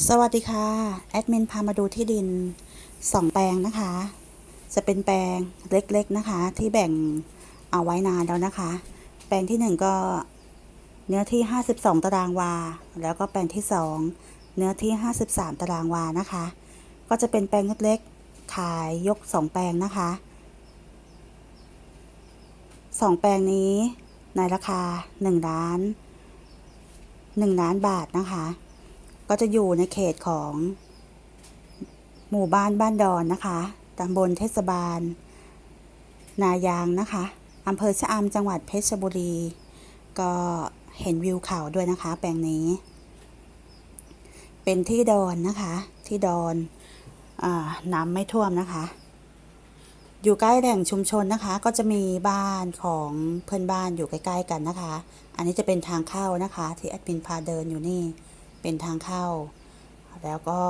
สวัสดีค่ะ แอดมินพามาดูที่ดินสองแปลงนะคะ จะเป็นแปลงเล็กๆนะคะ ที่แบ่งเอาไว้นานแล้วนะคะ แปลงที่หนึ่งก็เนื้อที่52ตารางวา แล้วก็แปลงที่สองเนื้อที่53ตารางวานะคะ ก็จะเป็นแปลงเล็กๆขายยกสองแปลงนะคะสองแปลงนี้ในราคา1ล้าน1ล้านบาทนะคะ ก็จะอยู่ในเขตของ หมู่บ้านบ้านดอนนะคะตำบลเทศบาล นายางนะคะอำเภอชะอำจังหวัดเพชรบุรี ก็เห็นวิวเขาด้วยนะคะ แปลงนี้ เป็นที่ดอนนะคะ ที่ดอนอน้ำไม่ท่วมนะคะ อยู่ใกล้แหล่งชุมชนนะคะ ก็จะมีบ้านของเพื่อนบ้านอยู่ใกล้ ๆ กันนะคะ อันนี้จะเป็นทางเข้านะคะ ที่แอดมินพาเดินอยู่นี่ เป็นทางเข้า แล้วก็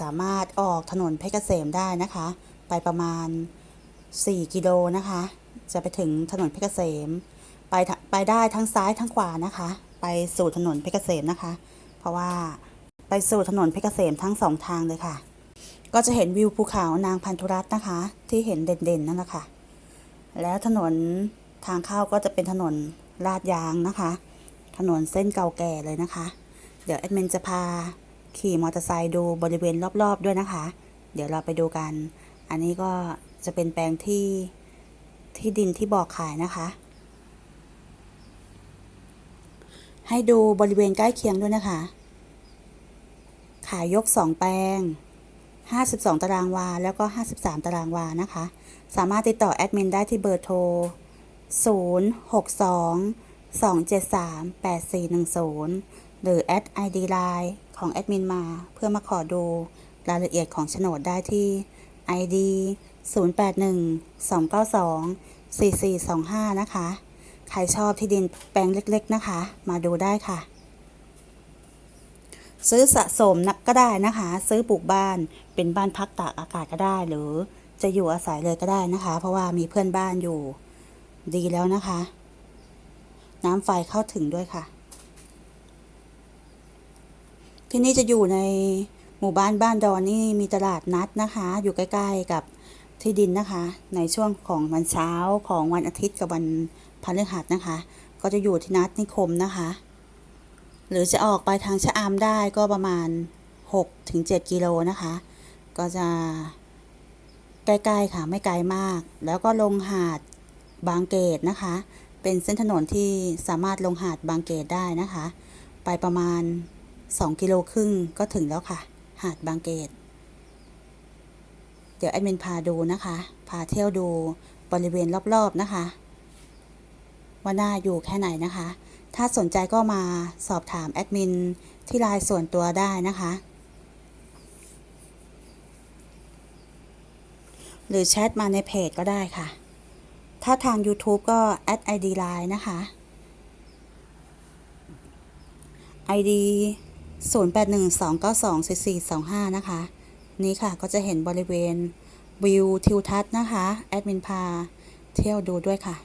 สามารถออกถนนเพชรเกษมได้นะคะ ไปประมาณ 4 กิโลนะคะ จะไปถึงถนนเพชรเกษม ไปไปได้ทั้งซ้ายทั้งขวานะคะ ไปสู่ถนนเพชรเกษมนะคะ เพราะว่าไปสู่ถนนเพชรเกษมทั้งสองทางเลยค่ะ ก็จะเห็นวิวภูเขานางพันธุรัตน์นะคะ ที่เห็นเด่นๆนั่นแหละค่ะ แล้วถนนทางเข้าก็จะเป็นถนนลาดยางนะคะ ถนนเส้นเก่าแก่เลยนะคะ เดี๋ยวแอดมินจะพาขี่มอเตอร์ไซค์ดูบริเวณรอบ ๆ ด้วยนะคะ เดี๋ยวเราไปดูกัน อันนี้ก็จะเป็นแปลงที่ที่ดินที่บอกขายนะคะ ให้ดูบริเวณใกล้เคียงด้วยนะคะ ขายยก 2 แปลง 52 ตารางวา แล้วก็ 53 ตารางวานะคะ สามารถติดต่อแอดมินได้ที่เบอร์โทร 062 273 8410 หรือแอด ID Line ของแอดมินมา เพื่อมาขอดูรายละเอียดของโฉนดได้ที่ ID 081 292 4425 นะคะ ใครชอบที่ดินแปลงเล็กๆนะคะ มาดูได้ค่ะ ซื้อสะสมนะก็ได้นะคะ ซื้อปลูกบ้านเป็นบ้านพักตากอากาศก็ได้ หรือจะอยู่อาศัยเลยก็ได้นะคะ เพราะว่ามีเพื่อนบ้านอยู่ดีแล้วนะคะ น้ำไฟเข้าถึงด้วยค่ะ ที่นี่จะอยู่ในหมู่บ้านบ้านดอนนี่มีตลาดนัดนะคะ อยู่ใกล้ๆกับที่ดินนะคะ ในช่วงของวันเช้าของวันอาทิตย์กับวันพฤหัสนะคะ ก็จะอยู่ที่นัดนิคมนะคะ หรือจะออกไปทางชะอำได้ก็ประมาณ 6-7 กิโลนะคะ ก็จะใกล้ๆค่ะไม่ไกลมาก แล้วก็ลงหาดบางเกตนะคะ เป็นเส้นถนนที่สามารถลงหาดบางเกตได้นะคะ ไปประมาณ 2กิโลครึ่งก็ถึงแล้วค่ะ หาดบางเกต เดี๋ยวแอดมินพาดูนะคะ พาเที่ยวดูบริเวณรอบๆนะคะว่าน่าอยู่แค่ไหนนะคะ ถ้าสนใจก็มาสอบถามแอดมินที่ไลน์ส่วนตัวได้นะคะ หรือแชทมาในเพจก็ได้ค่ะ ถ้าทาง YouTube ก็ add ID line นะคะ ID 0812924425 นะคะ นี่ค่ะก็จะเห็นบริเวณวิวทิวทัศน์นะคะ แอดมินพาเที่ยวดูด้วยค่ะ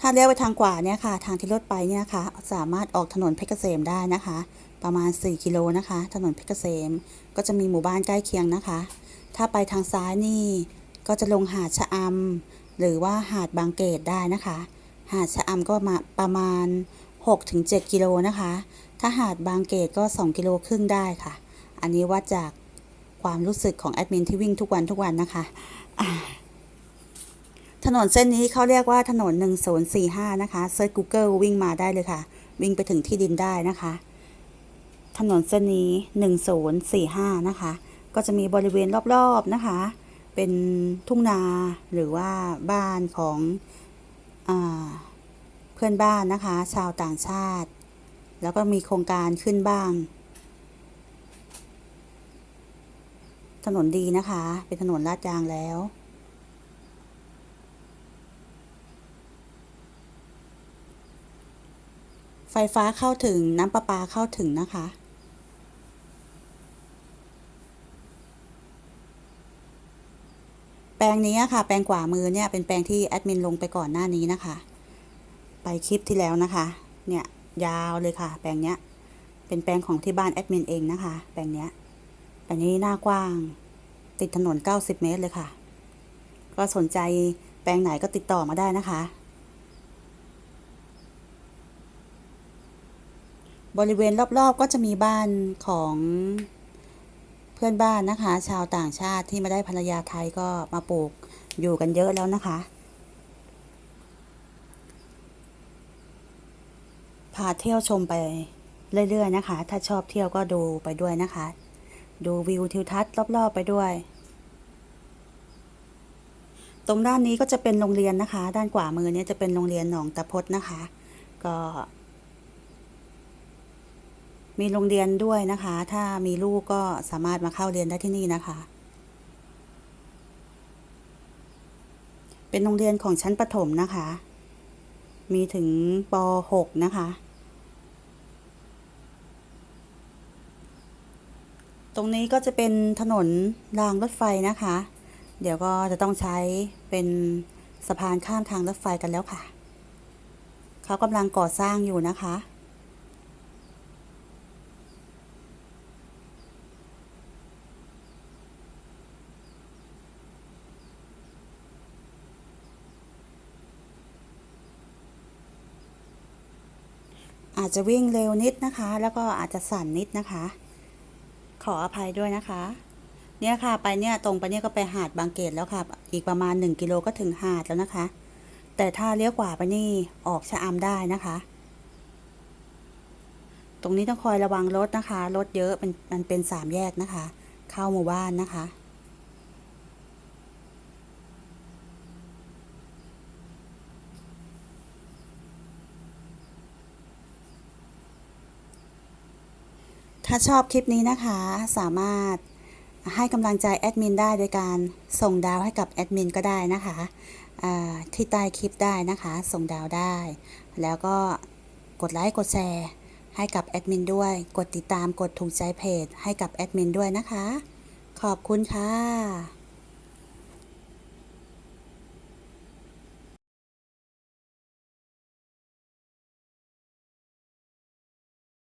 ถ้าเลี้ยวไปทางขวาเนี่ยค่ะ ทางที่รถไปเนี่ยนะคะสามารถออกถนนเพชรเกษมได้นะคะ ประมาณ 4 กิโลนะคะ ถนนเพชรเกษมก็จะมีหมู่บ้านใกล้เคียงนะคะ ถ้าไปทางซ้ายนี่ ก็จะลงหาดชะอำหรือว่าหาดบางเกตได้นะคะ หาดชะอำก็มาประมาณ 6-7 กิโลนะคะ ถ้าหาดบางเกตก็ 2 กิโลครึ่งได้ค่ะ อันนี้วัดจากความรู้สึกของแอดมินที่วิ่งทุกวันทุกวันนะคะถนนเส้นนี้เขาเรียกว่าถนน 1045 นะคะเซิร์ช Google วิ่งมาได้เลยค่ะ วิ่งไปถึงที่ดินได้นะคะ ถนนเส้นนี้ 1045 นะคะ ก็จะมีบริเวณรอบๆนะคะ เป็นทุ่งนาหรือว่าบ้านของอเพื่อนบ้านนะคะ ชาวต่างชาติ แล้วก็มีโครงการขึ้นบ้าง ถนนดีนะคะ เป็นถนนลาดยางแล้วไฟฟ้าเข้าถึงน้ำประปาเข้าถึงนะคะ ม แปลงนี้ค่ะ แปลงขวามือเนี่ยเป็นแปลงที่แอดมินลงไปก่อนหน้านี้นะคะ ไปคลิปที่แล้วนะคะ เนี่ยยาวเลยค่ะ แปลงเนี้ยเป็นแปลงของที่บ้านแอดมินเองนะคะ แปลงเนี้ยแปลงนี้หน้ากว้าง ติดถนน 90 เมตรเลยค่ะ ก็สนใจแปลงไหนก็ติดต่อมาได้นะคะ บริเวณรอบๆก็จะมีบ้านของ พื่อนบ้านนะคะ ชาวต่างชาติที่มาได้ภรรยาไทยก็มาปลูกอยู่กันเยอะแล้วนะคะ พาเที่ยวชมไปเรื่อยๆนะคะ ถ้าชอบเที่ยวก็ดูไปด้วยนะคะ ดูวิวทิวทัศน์รอบๆไปด้วย ตรงด้านนี้ก็จะเป็นโรงเรียนนะคะ ด้านขวามือเนี่ยจะเป็นโรงเรียนหนองตะพดนะคะ ก็ มีโรงเรียนด้วยนะคะ ถ้ามีลูกก็สามารถมาเข้าเรียนได้ที่นี่นะคะ เป็นโรงเรียนของชั้นประถมนะคะ มีถึงป .6 นะคะ ตรงนี้ก็จะเป็นถนนรางรถไฟนะคะ เดี๋ยวก็จะต้องใช้เป็นสะพานข้ามทางรถไฟกันแล้วค่ะ เขากำลังก่อสร้างอยู่นะคะ อาจจะวิ่งเร็วนิดนะคะ แล้วก็อาจจะสั่นนิดนะคะ ขออภัยด้วยนะคะ เนี่ยค่ะไปเนี่ยตรงไปเนี่ยก็ไปหาดบางเกตแล้วค่ะ อีกประมาณ 1 กิโลก็ถึงหาดแล้วนะคะ แต่ถ้าเลี้ยวขวาไปนี่ออกชะอำได้นะคะ ตรงนี้ต้องคอยระวังรถนะคะ รถเยอะมันมันเป็นสามแยกนะคะ เข้าหมู่บ้านนะคะ ถ้าชอบคลิปนี้นะคะ สามารถให้กำลังใจแอดมินได้โดยการส่งดาวให้กับแอดมินก็ได้นะคะที่ใต้คลิปได้นะคะ ส่งดาวได้ แล้วก็กดไลค์กดแชร์ให้กับแอดมินด้วย กดติดตามกดถูกใจเพจให้กับแอดมินด้วยนะคะ ขอบคุณค่ะ